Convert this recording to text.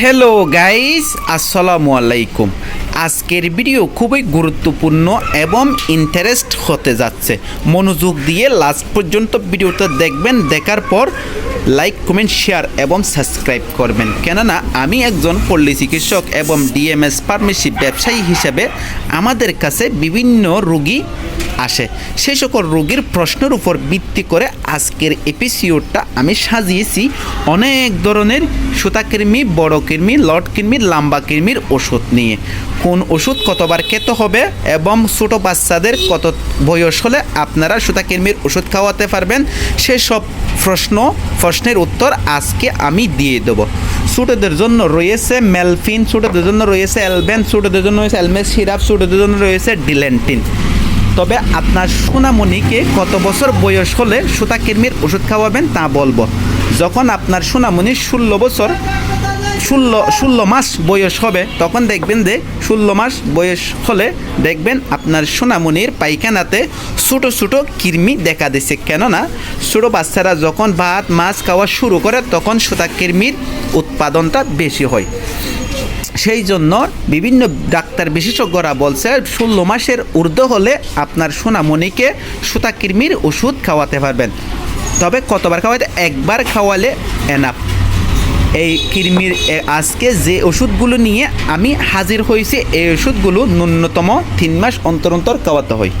Hello guys আসসালামু আলাইকুম আজকের ভিডিও খুবই গুরুত্বপূর্ণ এবং ইন্টারেস্ট হতে যাচ্ছে। মনোযোগ দিয়ে লাস্ট পর্যন্ত ভিডিওটা দেখবেন, দেখার পর লাইক কমেন্ট শেয়ার এবং সাবস্ক্রাইব করবেন। কেননা, আমি একজন পল্লী চিকিৎসক এবং ডিএমএস ফার্মেসি ব্যবসায়ী হিসেবে আমাদের কাছে বিভিন্ন রোগী আসে। সেই সকল রোগীর প্রশ্নের উপর ভিত্তি করে আজকের এপিসিওডটা আমি সাজিয়েছি। অনেক ধরনের সুতাকৃমি বড় কৃমি, লট কৃমি, লাম্বা কৃমির ওষুধ নিয়ে। কোন ওষুধ কতবার খেতে হবে এবং ছোটো বাচ্চাদের কত বয়স হলে আপনারা সুতাকৃমির ওষুধ খাওয়াতে পারবেন, সেসব প্রশ্ন, প্রশ্নের উত্তর আজকে আমি দিয়ে দেবো। ছোটোদের জন্য রয়েছে মেলফিন, ছোটোদের জন্য রয়েছে অ্যালবেন, ছোটোদের জন্য রয়েছে অ্যালমেস সিরাপ, ছোটোদের জন্য রয়েছে ডিলেন্টিন। তবে আপনার সোনামণিকে কত বছর বয়স হলে সুতাকৃমির ওষুধ খাওয়াবেন তা বলব। যখন আপনার সোনামণির ষোলো বছর, ষোলো ষোলো মাস বয়স হবে, তখন দেখবেন যে ষোলো মাস বয়স হলে দেখবেন আপনার সোনামণির পায়খানাতে ছোটো ছোটো কৃমি দেখা দিচ্ছে কেননা ছোটো বাচ্চারা যখন ভাত, মাছ খাওয়া শুরু করে, তখন সুতাকৃমির উৎপাদনটা বেশি হয়। সেই জন্য বিভিন্ন ডাক্তার বিশেষজ্ঞরা বলছে, ষোলো মাসের ঊর্ধ্ব হলে আপনার সোনামণিকে সুতাকৃমির ওষুধ খাওয়াতে পারবেন। তবে কতবার খাওয়াতে? একবার খাওয়ালে এনাফ এই কৃমির আজকে যে ওষুধগুলো নিয়ে আমি হাজির হয়েছি, এই ওষুধগুলো ন্যূনতম তিন মাস অন্তর অন্তর খাওয়াতে হয়।